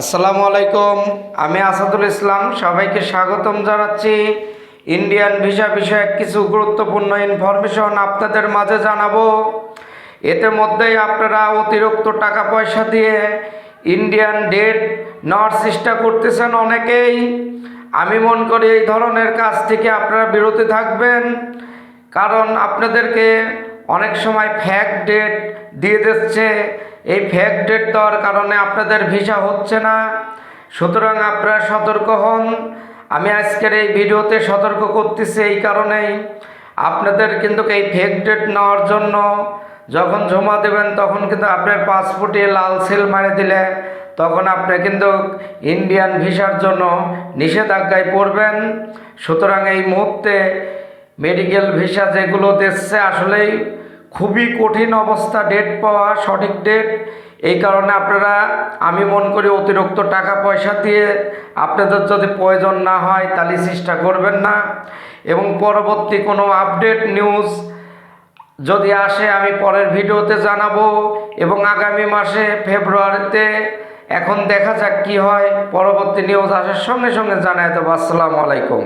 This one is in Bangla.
আসসালামু আলাইকুম, আমি আসাদুল ইসলাম, সবাইকে স্বাগতম জানাচ্ছি। ইন্ডিয়ান ভিসা বিষয়ক কিছু গুরুত্বপূর্ণ ইনফরমেশন আপনাদের মাঝে জানাব। এতে মধ্যেই আপনারা অতিরিক্ত টাকা পয়সা দিয়ে ইন্ডিয়ান ডেট নেওয়ার চেষ্টা করতেছেন অনেকেই। আমি মন করি এই ধরনের কাজ থেকে আপনারা বিরত থাকবেন, কারণ আপনাদেরকে অনেক সময় ফ্যাক ডেট দিয়ে দিচ্ছে। এই ফ্যাক ডেট দেওয়ার কারণে আপনাদের ভিসা হচ্ছে না। সুতরাং আপনারা সতর্ক হন। আমি আজকের এই ভিডিওতে সতর্ক করতেছি এই কারণেই। আপনাদের কিন্তু এই ফেক ডেট নেওয়ার জন্য যখন জমা দেবেন তখন কিন্তু আপনার পাসপোর্টে লাল সেল মারে দিলে তখন আপনি কিন্তু ইন্ডিয়ান ভিসার জন্য নিষেধাজ্ঞায় পড়বেন। সুতরাং এই মুহূর্তে মেডিকেল ভিসা যেগুলো দিচ্ছে আসলেই খুবই কঠিন অবস্থা ডেট পাওয়া সঠিক ডেট এই কারণে আপনারা, আমি মনে করি অতিরিক্ত টাকা পয়সা দিয়ে আপনাদের যদি প্রয়োজন না হয়, তাহলে চেষ্টা করবেন না। এবং পরবর্তী কোনো আপডেট নিউজ যদি আসে, আমি পরের ভিডিওতে জানাব। এবং আগামী মাসে ফেব্রুয়ারিতে এখন দেখা যাক কি হয়। পরবর্তী নিউজ আসার সঙ্গে সঙ্গে জানাই দেবো। আসসালামু আলাইকুম।